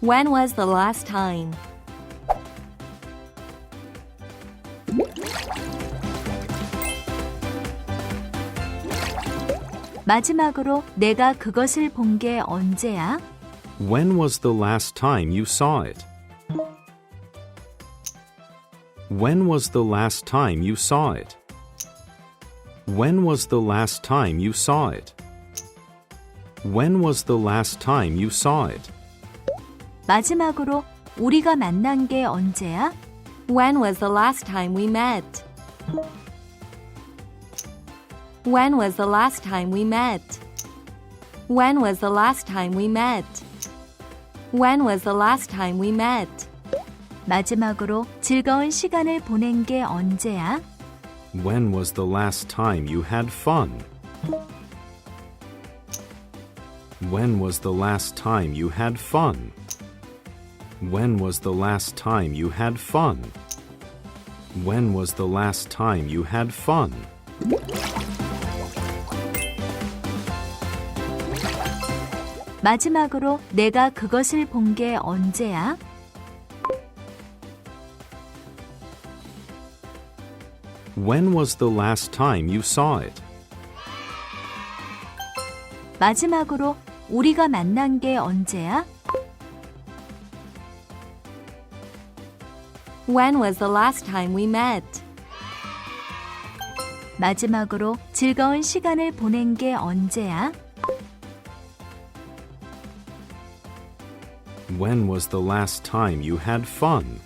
When was the last time? 마지막으로 내가 그것을 본 게 언제야? When was the last time you saw it? When was the last time you saw it? When was the last time you saw it? When was the last time you saw it? 마지막으로 우리가 만난 게 언제야? When was the last time we met? When was the last time we met? When was the last time we met? When was the last time we met? 마지막으로 즐거운 시간을 보낸 게 언제야? When was the last time you had fun? When was the last time you had fun? When was the last time you had fun? When was the last time you had fun? 마지막으로 내가 그것을 본 게 언제야? When was the last time you saw it? 마지막으로 우리가 만난 게 언제야? When was the last time we met? 마지막으로 즐거운 시간을 보낸 게 언제야? When was the last time you had fun?